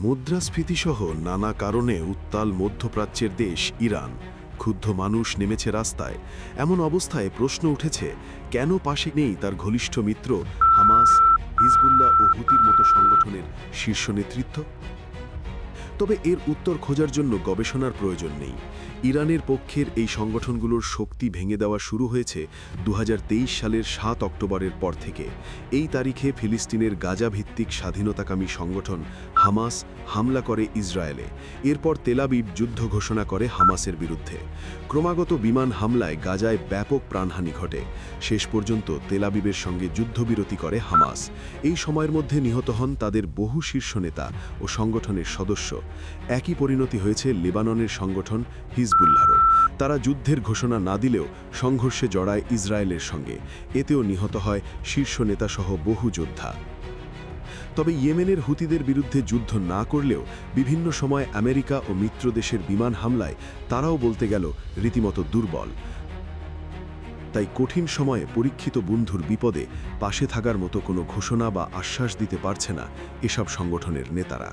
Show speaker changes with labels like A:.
A: মুদ্রাস্ফীতিসহ নানা কারণে উত্তাল মধ্যপ্রাচ্যের দেশ ইরান। ক্ষুব্ধ মানুষ নেমেছে রাস্তায়। এমন অবস্থায় প্রশ্ন উঠেছে, কেন পাশে নেই তার ঘনিষ্ঠ মিত্র হামাস, হিজবুল্লাহ ও হুতির মতো সংগঠনের শীর্ষ নেতৃত্ব? তবে এর উত্তর খোঁজার জন্য গবেষণার প্রয়োজন নেই। ইরানের পক্ষের এই সংগঠনগুলোর শক্তি ভেঙে দেওয়া শুরু হয়েছে দু হাজার তেইশ সালের সাত অক্টোবরের পর থেকে। এই তারিখে ফিলিস্তিনের গাজা ভিত্তিক স্বাধীনতাকামী সংগঠন হামাস হামলা করে ইসরায়েলে। এরপর তেলাবিব যুদ্ধ ঘোষণা করে হামাসের বিরুদ্ধে। ক্রমাগত বিমান হামলায় গাজায় ব্যাপক প্রাণহানি ঘটে। শেষ পর্যন্ত তেলাবিবের সঙ্গে যুদ্ধবিরতি করে হামাস। এই সময়ের মধ্যে নিহত হন তাদের বহু শীর্ষ নেতা ও সংগঠনের সদস্য। একই পরিণতি হয়েছে লেবাননের সংগঠন হিজবুল্লাহরও। তারা যুদ্ধের ঘোষণা না দিলেও সংঘর্ষে জড়ায় ইসরায়েলের সঙ্গে। এতেও নিহত হয় শীর্ষ নেতাসহ বহু যোদ্ধা। তবে ইয়েমেনের হুতিদের বিরুদ্ধে যুদ্ধ না করলেও বিভিন্ন সময় আমেরিকা ও মিত্র দেশের বিমান হামলায় তারাও বলতে গেল রীতিমতো দুর্বল। তাই কঠিন সময়ে পরীক্ষিত বন্ধুর বিপদে পাশে থাকার মতো কোনো ঘোষণা বা আশ্বাস দিতে পারছে না এসব সংগঠনের নেতারা।